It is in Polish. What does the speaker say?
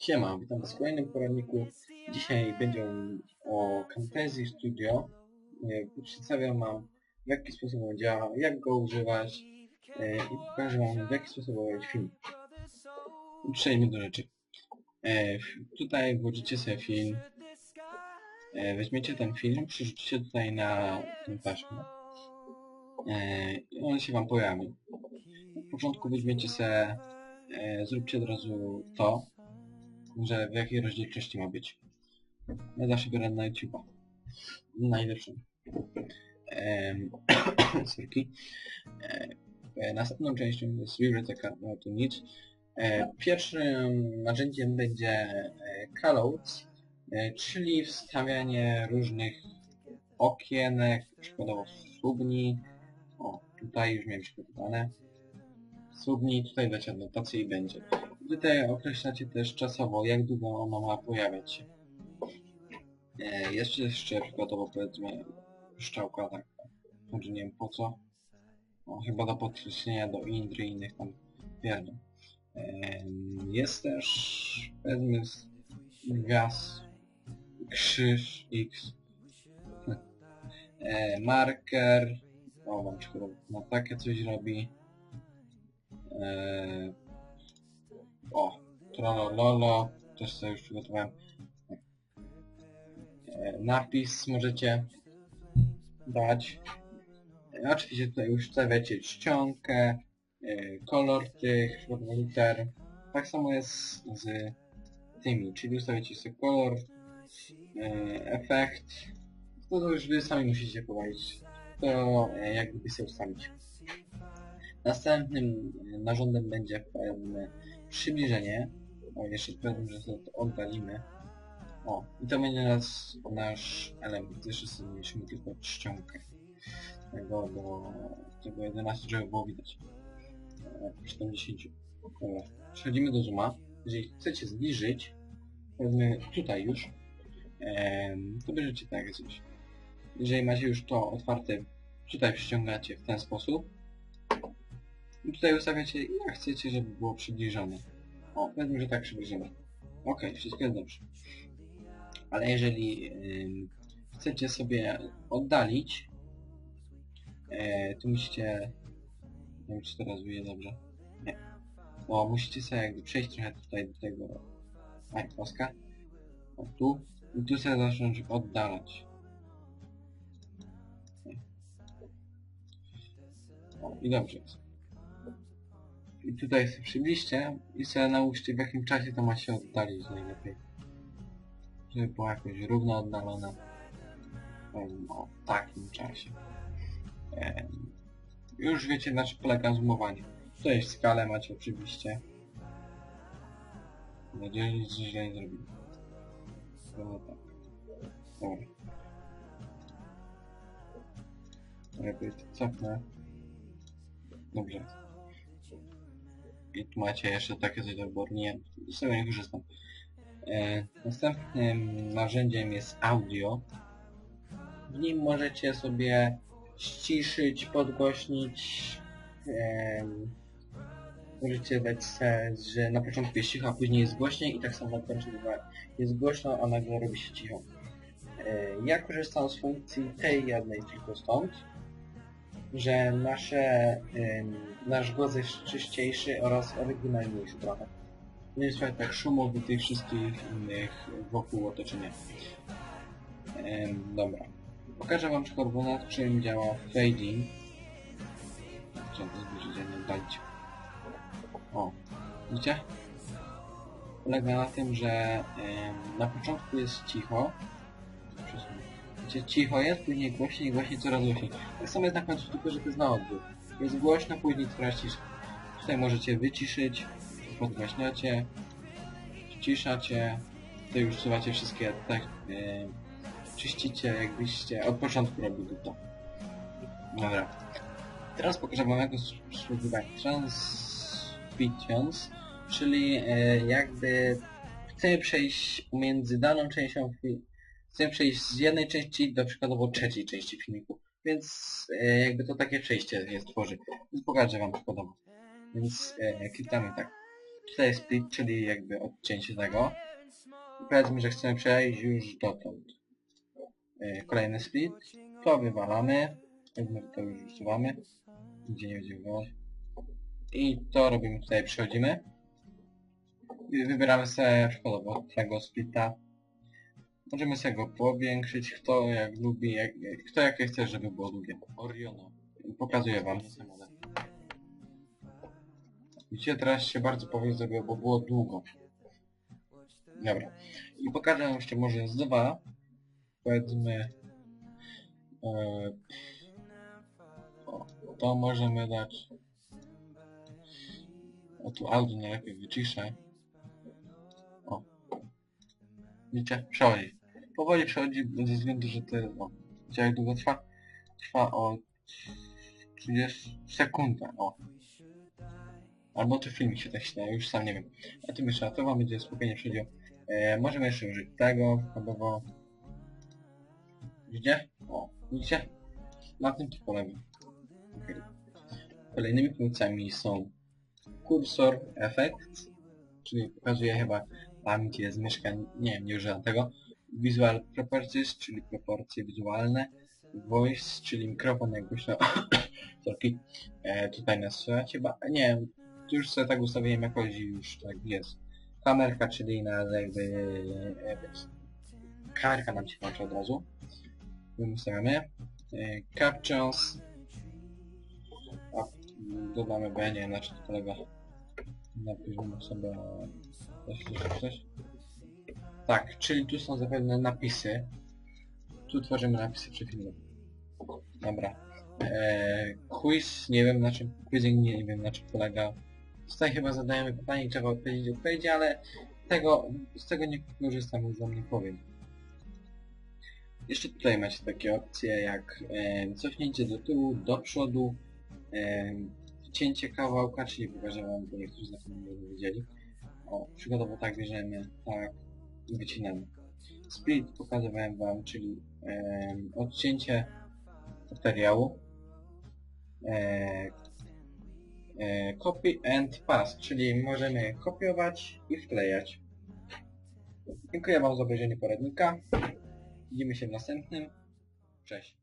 Siema, witam was w kolejnym poradniku. Dzisiaj będzie o Camtasia Studio. E, Przedstawiam wam w jaki sposób on działa, jak go używać e, i pokażę wam w jaki sposób robić film. Przejdźmy do rzeczy. E, Tutaj włożycie sobie film. Weźmiecie ten film, przerzucicie tutaj na tę taśmę. I on się wam pojawi. Na początku weźmiecie sobie, zróbcie od razu to, że w jakiej rozdzielczości ma być. Ja zawsze biorę na YouTube'a. Najlepszym. Ehm. E, następną częścią jest biblioteka no to nic. E, pierwszym narzędziem będzie e, callouts, e, czyli wstawianie różnych okienek, przykładowo słupni. O, tutaj już miałem przygotowane. Słupni, tutaj dacie adnotację i będzie. Tutaj określacie też czasowo, jak długo ono ma pojawiać się. E, jest jeszcze przykładowo powiedzmy szczałka tak, znaczy nie wiem po co. O, chyba do podkreślenia do indry i innych tam pierdół. E, jest też powiedzmy gwiazd, krzyż, x, e, marker, o wam przykładowo na takie coś robi. E, o, Trollololo, też sobie już przygotowałem. E, Napis możecie dać. E, Oczywiście tutaj już czcionkę, e, kolor tych liter. Tak samo jest z tymi, czyli ustawiacie sobie kolor, efekt. To, to już wy sami musicie pobawić. To jak gdyby sobie ustawić. Następnym narządem będzie pewne przybliżenie. O, jeszcze powiem, że to oddalimy. O, i to będzie nas, nasz element. Jeszcze sobie zmniejszymy tylko czcionkę. Tego do tego 11, żeby było widać. E, 40. Dobra. Przechodzimy do zooma. Jeżeli chcecie zbliżyć, powiedzmy tutaj już, em, to bierzecie tak coś. Jeżeli macie już to otwarte, tutaj ściągacie w ten sposób. I tutaj ustawiacie jak chcecie, żeby było przybliżone. O, powiedzmy, że tak przybliżymy. Ok, wszystko jest dobrze. Ale jeżeli ym, chcecie sobie oddalić, to musicie... Nie wiem, czy teraz wyjdzie dobrze. Nie. Bo musicie sobie jakby przejść trochę tutaj do tego... Aj, paska. O, tu. I tu sobie zacząć oddalać. O, i dobrze jest. I tutaj sobie przybliżcie i sobie nałóżcie w jakim czasie to ma się oddalić najlepiej. Żeby było jakoś równo oddalone. Powiedzmy o takim czasie. Już wiecie na czym polega zoomowanie. Tutaj skalę macie oczywiście. Mam nadzieję, że źle nie zrobili. No tak. Dobra. Lepiej to cofnę. Dobrze. I tu macie jeszcze takie coś do wyboru. Nie, z tego nie korzystam. E, następnym narzędziem jest audio. W nim możecie sobie ściszyć, podgłośnić. em, możecie dać se, że na początku jest cicho, a później jest głośniej i tak samo na bywa- jest głośno, a nagle robi się cicho. E, ja korzystam z funkcji tej jednej tylko stąd, że nasze, nasz głos jest czyściejszy oraz oryginalniejszy trochę. Nie trochę tak szumu do tych wszystkich innych wokół otoczenia. Dobra. Pokażę wam przykładowo na czym działa fading. Chciałem zbliżyć, a nie oddalić. O, widzicie? Polega na tym, że na początku jest cicho. Cicho jest, później głośniej, głośniej, coraz głośniej. Tak samo jest na końcu, tylko że to jest na odwrót. Jest głośno, później coraz ciszej. Tutaj możecie wyciszyć, podgłaśniacie, ściszacie, tutaj już suwacie wszystkie tak, e, czyścicie jakbyście od początku robili to. Dobra. Teraz pokażę wam jak używać transpictions, czyli e, jakby chcemy przejść pomiędzy daną częścią chcemy przejść z jednej części do przykładowo trzeciej części filmiku. Więc e, jakby to takie przejście jest tworzy. Więc pokażę wam przykładowo. Więc e, klikamy tak. tutaj split, czyli jakby odcięcie tego. I powiedzmy, że chcemy przejść już dotąd. E, kolejny split, to wywalamy, że to już usuwamy, nigdzie nie będziemy wywalać. I to robimy tutaj, przechodzimy. I wybieramy sobie przykładowo tego splita. Możemy sobie go powiększyć, kto jak lubi, jak, kto jakie chce, żeby było długie. Oriono. Pokazuję wam. Widzicie, teraz się bardzo powoli zrobiło, bo było długo. Dobra. I pokażę wam jeszcze może z dwa. Powiedzmy... E, o, to możemy dać... O tu audio najlepiej wyciszę. O. Widzicie? Przechodzi. Powoli przechodzi ze względu, że to jest... O. Widzicie jak długo trwa? Trwa o 30 sekundę. O. Albo to filmik się tak śle, już sam nie wiem. A tym jeszcze, to wam będzie spokojnie przechodziło. E, możemy jeszcze użyć tego, albo... Widzicie? O, widzicie? Na tym to polega. Okay. Kolejnymi funkcjami są kursor effect, czyli pokazuje chyba gdzie jest myszka, nie wiem, nie używam tego. Visual properties, czyli proporcje wizualne. Voice, czyli mikrofon jak głośno... Sorki. E, tutaj nas słychać chyba... Nie wiem, tu już sobie tak ustawiłem jakoś już tak jest. Kamerka, czyli na jakby... E, kamerka nam się włącza od razu. Ustawiamy. E, captions. A, dodamy, bo ja nie wiem na czym to polega. Napiszmy sobie... Coś, coś, coś. Tak, czyli tu są zapewne napisy. Tu tworzymy napisy przy filmie. Dobra. Eee, quiz, nie wiem na czym, quizzing nie, wiem na czym polega. Tutaj chyba zadajemy pytanie trzeba odpowiedzieć odpowiedzi, ale tego, z tego nie korzystam, więc wam nie powiem. Jeszcze tutaj macie takie opcje jak e, cofnięcie do tyłu, do przodu, e, wcięcie kawałka, czyli pokażę wam, bo niektórzy na pewno nie wiedzieli. O, przykładowo tak bierzemy, tak i wycinamy. Split pokazywałem wam, czyli e, odcięcie materiału. E, e, copy and paste, czyli możemy kopiować i wklejać. Dziękuję wam za obejrzenie poradnika. Widzimy się w następnym. Cześć.